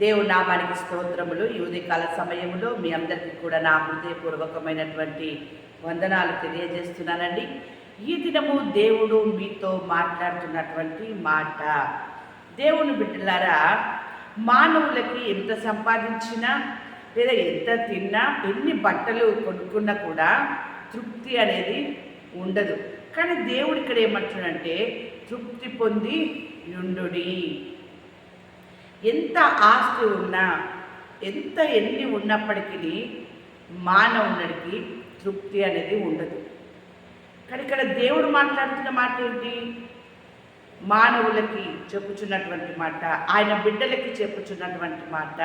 దేవుడు నామానికి స్తోత్రములు. ఈ ఉదయకాల సమయంలో మీ అందరికీ కూడా నా హృదయపూర్వకమైనటువంటి వందనాలు తెలియజేస్తున్నానండి. ఈ దినము దేవుడు మీతో మాట్లాడుతున్నటువంటి మాట. దేవుని బిడ్డలారా మానవులకి ఎంత సంపాదించినా లేదా ఎంత తిన్నా ఎన్ని బట్టలు కొనుక్కున్నా కూడా తృప్తి అనేది ఉండదు. కానీ దేవుడు ఇక్కడ ఏమంటున్నాడంటే తృప్తి పొంది నుండుడి. ఎంత ఆస్తి ఉన్నా ఎంత ఎన్ని ఉన్నప్పటికీ మానవునికి తృప్తి అనేది ఉండదు. కానీ ఇక్కడ దేవుడు మాట్లాడుతున్న మాట ఏంటి మానవులకి చెప్పుచున్నటువంటి మాట ఆయన బిడ్డలకి చెప్పుచున్నటువంటి మాట.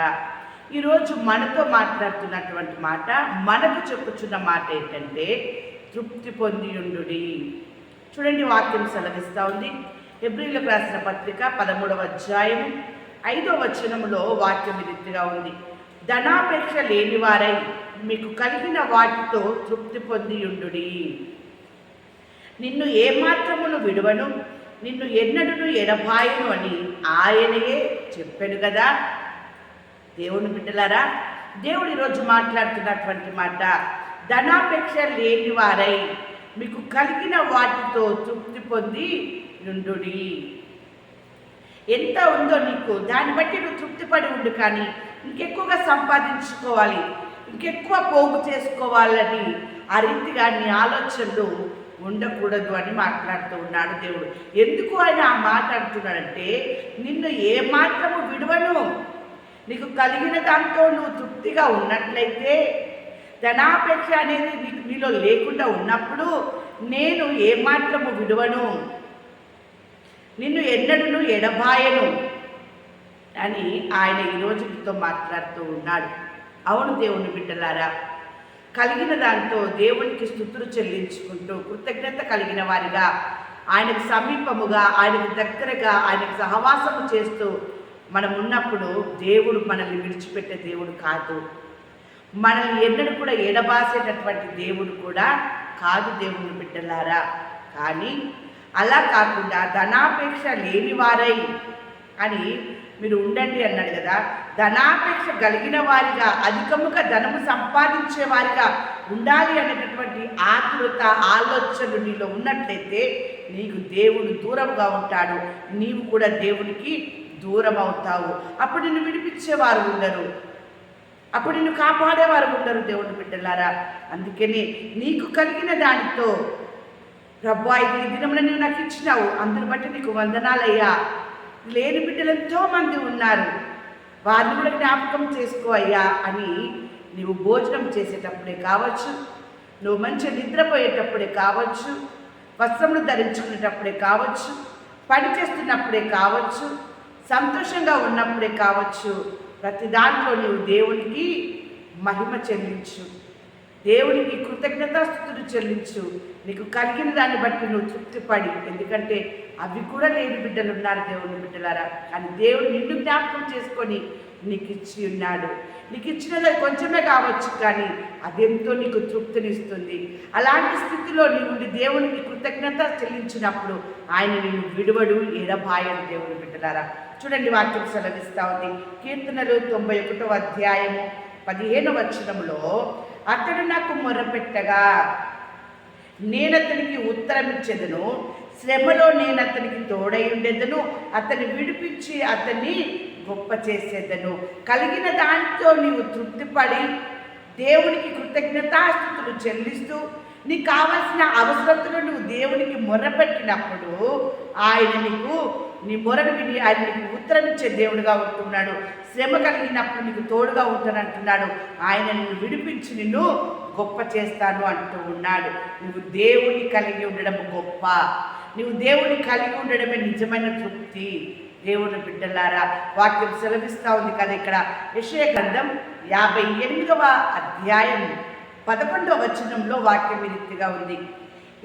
ఈరోజు మనతో మాట్లాడుతున్నటువంటి మాట మనకు చెప్పుచున్న మాట ఏంటంటే తృప్తి పొందియుండు చూడండి వాక్యం సెలవిస్తూ ఉంది. ఎబ్రిలకు రాసిన పత్రిక పదమూడవ అధ్యాయం ఐదో వచనములో వాక్యం రీతిగా ఉంది. ధనాపేక్ష లేనివారై మీకు కలిగిన వాటితో తృప్తి పొందియుండు నిన్ను ఏమాత్రమును విడువను నిన్ను ఎన్నడును ఎడబాయను అని ఆయనయే చెప్పాడు కదా. దేవుని బిడ్డలారా దేవుడు ఈరోజు మాట్లాడుతున్నటువంటి మాట ధనాపేక్ష లేని వారై మీకు కలిగిన వాటితో తృప్తి పొంది నుండుడి ఎంత ఉందో నీకు? దాన్ని బట్టి నువ్వు తృప్తిపడి ఉండు కానీ ఇంకెక్కువగా సంపాదించుకోవాలి. ఇంకెక్కువ పోగు చేసుకోవాలని ఆ రీతిగా నీ ఆలోచనలు ఉండకూడదు అని మాట్లాడుతూ ఉన్నాడు దేవుడు. ఎందుకు ఆయన ఆ మాట అంటున్నాడంటే నిన్ను ఏ మాత్రము విడవను. నీకు కలిగిన దాంతో నువ్వు తృప్తిగా ఉన్నట్లయితే ధనాపేక్ష అనేది నీకు నీలో లేకుండా ఉన్నప్పుడు నేను ఏమాత్రము విడువను. నిన్ను ఎన్నడను ఎడబాయను. అని ఆయన ఈ రోజుతో మాట్లాడుతూ ఉన్నాడు. అవును దేవుని బిడ్డలారా కలిగిన దాంతో దేవునికి స్థుతులు చెల్లించుకుంటూ కృతజ్ఞత కలిగిన వారిగా ఆయనకు సమీపముగా ఆయనకు దగ్గరగా ఆయనకు సహవాసము చేస్తూ మనం ఉన్నప్పుడు దేవుడు మనల్ని విడిచిపెట్టే దేవుడు కాదు. మనల్ని ఎన్నడూ కూడా ఎడబాసేటటువంటి దేవుడు కూడా కాదు దేవుని బిడ్డలారా. కానీ అలా కాకుండా ధనాపేక్ష లేనివారై అని మీరు ఉండండి అన్నాడు కదా. ధనాపేక్ష కలిగిన వారిగా అధికముగా ధనము సంపాదించే వారిగా ఉండాలి అనేటటువంటి ఆతృత ఆలోచనలు నీలో ఉన్నట్లయితే నీకు దేవుడు దూరంగా ఉంటాడు. నీవు కూడా దేవునికి దూరం అవుతావు అప్పుడు నిన్ను విడిపించేవారు ఉండరు. అప్పుడు నిన్ను కాపాడేవారు ఉండరు దేవుని బిడ్డలారా. అందుకని నీకు కలిగిన దానితో ప్రభా ఇది ఈ దినమున నువ్వు నాకు ఇచ్చినావు. అందుని బట్టి నీకు వందనాలయ్యా. లేని బిడ్డలు ఎంతో మంది ఉన్నారు. వారిని కూడా జ్ఞాపకం చేసుకో అయ్యా అని నీవు భోజనం చేసేటప్పుడే కావచ్చు నువ్వు మంచి నిద్రపోయేటప్పుడే కావచ్చు వస్త్రములు ధరించుకునేటప్పుడే కావచ్చు పని చేస్తున్నప్పుడే కావచ్చు సంతోషంగా ఉన్నప్పుడే కావచ్చు ప్రతి దాంట్లో నీవు దేవునికి మహిమ చెల్లించు. దేవుడికి కృతజ్ఞతాస్థుతులు చెల్లించు. నీకు కలిగిన దాన్ని బట్టి నువ్వు తృప్తిపడి. ఎందుకంటే అవి కూడా లేని బిడ్డలు ఉన్నారు దేవుని బిడ్డలారా. కానీ దేవుడు నిన్ను జ్ఞాపకం చేసుకొని నీకు ఇచ్చి ఉన్నాడు. నీకు ఇచ్చినది కొంచెమే కావచ్చు కానీ అదెంతో నీకు తృప్తినిస్తుంది. అలాంటి స్థితిలో నీ నుండి దేవునికి కృతజ్ఞత చెల్లించినప్పుడు ఆయన నిన్ను విడువడు ఎడబాయడు దేవుని బిడ్డలారా. చూడండి వాక్యం సెలవిస్తా ఉంది. కీర్తనలు తొంభై ఒకటో అధ్యాయము పదిహేను వచనంలో అతడు నాకు మొరపెట్టగా నేను అతనికి ఉత్తరం ఇచ్చేదను. శ్రమలో నేను అతనికి తోడై ఉండేదను. అతన్ని విడిపించి అతన్ని గొప్ప చేసేదను. కలిగిన దానితో నీవు తృప్తిపడి దేవునికి కృతజ్ఞతాస్థుతులు చెల్లిస్తూ నీకు కావలసిన అవసరతలు నువ్వు దేవునికి మొర్రపెట్టినప్పుడు ఆయన నీకు నీ మొరను విని ఆయన నీకు ఉత్తరం ఇచ్చే దేవుడుగా ఉంటున్నాడు. శ్రమ కలిగినప్పుడు నీకు తోడుగా ఉంటానంటున్నాడు. ఆయన నిన్ను విడిపించి నిన్ను గొప్ప చేస్తాను అంటూ ఉన్నాడు. నువ్వు దేవుని కలిగి ఉండడం గొప్ప. నువ్వు దేవుని కలిగి ఉండడమే నిజమైన తృప్తి. దేవుని బిడ్డలారా వాక్యం సెలవిస్తూ ఉంది కదా ఇక్కడ. విషయ గ్రంథం యాభై ఎనిమిదవ అధ్యాయం పదకొండవ వచనంలో వాక్యం ఈ రీతిగా ఉంది.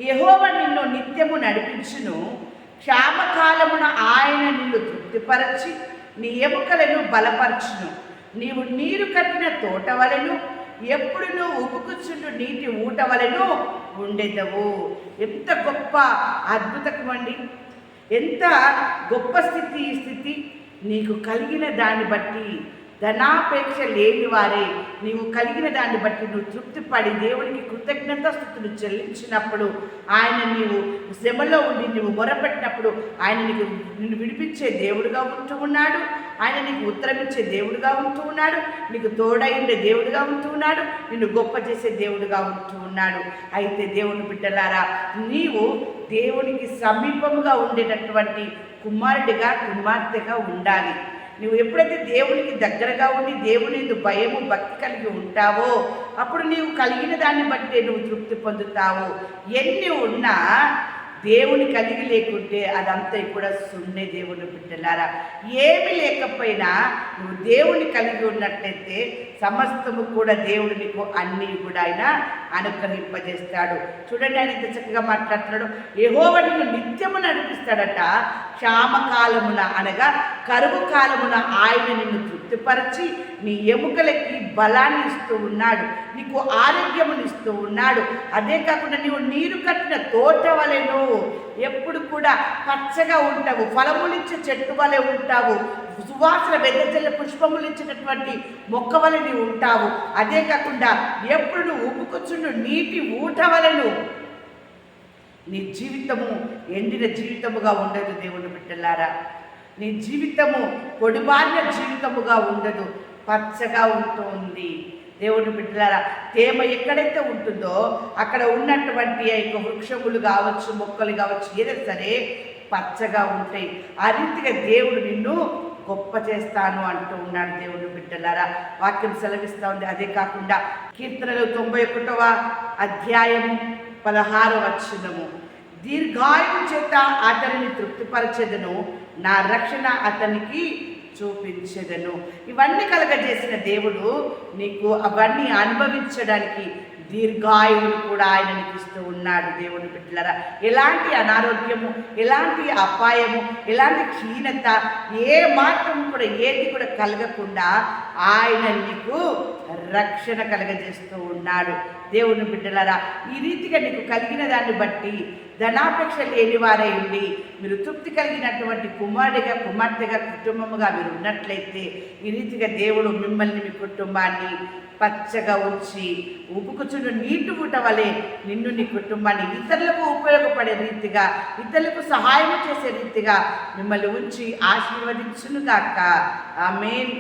యహోవ నిన్ను నిత్యము నడిపించును. క్షామకాలమున ఆయన నిన్ను తృప్తిపరచి నీ ఎముకలను బలపరచును. నీవు నీరు కట్టిన తోట వలెను ఎప్పుడు నువ్వు నీటి ఊట వలెను ఉండేదవు. ఎంత గొప్ప అద్భుతమండి ఎంత గొప్ప స్థితి ఈ స్థితి. నీకు కలిగిన దాన్ని బట్టి ధనాపేక్ష లేని వారే. నీవు కలిగిన దాన్ని బట్టి నువ్వు తృప్తిపడి దేవునికి కృతజ్ఞతాస్థుతులు చెల్లించినప్పుడు ఆయన నీవు శ్రమలో ఉండి నువ్వు మొరపెట్టినప్పుడు ఆయన నీకు నిన్ను విడిపించే దేవుడుగా ఉంటూ ఉన్నాడు. ఆయన నీకు ఉత్తరమిచ్చే దేవుడుగా ఉంటూ ఉన్నాడు. నీకు తోడైండే దేవుడుగా ఉంటూ ఉన్నాడు. నిన్ను గొప్ప చేసే దేవుడుగా ఉంటూ ఉన్నాడు. అయితే దేవుని బిడ్డలారా నీవు దేవునికి సమీపముగా ఉండేటటువంటి కుమారుడిగా కుమార్తెగా ఉండాలి. నువ్వు ఎప్పుడైతే దేవునికి దగ్గరగా ఉండి దేవుని భయము భక్తి కలిగి ఉంటావో అప్పుడు నీవు కలిగిన దాన్ని బట్టి నువ్వు తృప్తి పొందుతావు. ఎన్ని ఉన్నా దేవుని కలిగి లేకుంటే అదంతా కూడా సున్నే దేవుని బిడ్డలారా. ఏమి లేకపోయినా నువ్వు దేవుని కలిగి ఉన్నట్లయితే సమస్తము కూడా దేవుడు నీకు అన్నీ కూడా ఆయన అనుగ్రహింపజేస్తాడు. చూడండి ఆయన ఇంత చక్కగా మాట్లాడుతున్నాడు. యెహోవా నిత్యము నడిపిస్తాడట. క్షామకాలమున అనగా కరువు కాలమున ఆయన నిన్ను తృప్తిపరచి నీ ఎముకలకి బలాన్ని ఇస్తూ ఉన్నాడు. నీకు ఆరోగ్యమును ఇస్తూ ఉన్నాడు. అదే కాకుండా నీవు నీరు కట్టిన తోట వలెను ఎప్పుడు కూడా పచ్చగా ఉంటావు. ఫలములిచ్చే చెట్టు వలె ఉంటావు. సువాసన వెదజల్ల పుష్పములు ఇచ్చినటువంటి మొక్క వలె నీవు ఉంటావు. అదే కాకుండా ఎప్పుడు నువ్వు ఉప్పుకొచ్చుండు నీటి ఊట వలెను నీ జీవితము ఎండిన జీవితముగా ఉండదు దేవుని బిడ్డలారా. నీ జీవితము పొడిబారిన జీవితముగా ఉండదు పచ్చగా ఉంటుంది. దేవుని బిడ్డలారా తేమ ఎక్కడైతే ఉంటుందో అక్కడ ఉన్నటువంటి ఆ యొక్క వృక్షములు కావచ్చు మొక్కలు కావచ్చు ఏదైనా సరే పచ్చగా ఉంటాయి. ఆ రీతిగా దేవుడు నిన్ను గొప్ప చేస్తాను అంటూ ఉన్నాడు దేవుని బిడ్డలారా. వాక్యం సెలవిస్తూ ఉంది. అదే కాకుండా కీర్తనలు తొంభై ఒకటవ అధ్యాయం పదహారవ వచ్చినము దీర్ఘాయువు చేత అతనిని తృప్తిపరచెదను నా రక్షణ అతనికి చూపించెదను. ఇవన్నీ కలగజేసిన దేవుడు నీకు అవన్నీ అనుభవించడానికి దీర్ఘాయువును కూడా ఆయన ఇస్తూ ఉన్నాడు దేవుని బిడ్డలరా. ఎలాంటి అనారోగ్యము ఎలాంటి అపాయము ఎలాంటి క్షీణత ఏ మాత్రం కూడా ఏది కూడా కలగకుండా ఆయన నీకు రక్షణ కలగజేస్తూ ఉన్నాడు. దేవుని బిడ్డలరా ఈ రీతిగా నీకు కలిగిన దాన్ని బట్టి ధనాపేక్ష లేని వారై ఉండి మీరు తృప్తి కలిగినటువంటి కుమారుడిగా కుమార్తెగా కుటుంబముగా మీరు ఉన్నట్లయితే ఈ రీతిగా దేవుడు మిమ్మల్ని మీ కుటుంబాన్ని పచ్చగా ఉంచి ఉపుకుచుడు నీటి ఊట వలె నిన్ను నీ కుటుంబాన్ని ఇతరులకు ఉపయోగపడే రీతిగా ఇతరులకు సహాయం చేసే రీతిగా మిమ్మల్ని ఉంచి ఆశీర్వదించునుగాక. ఆమెన్.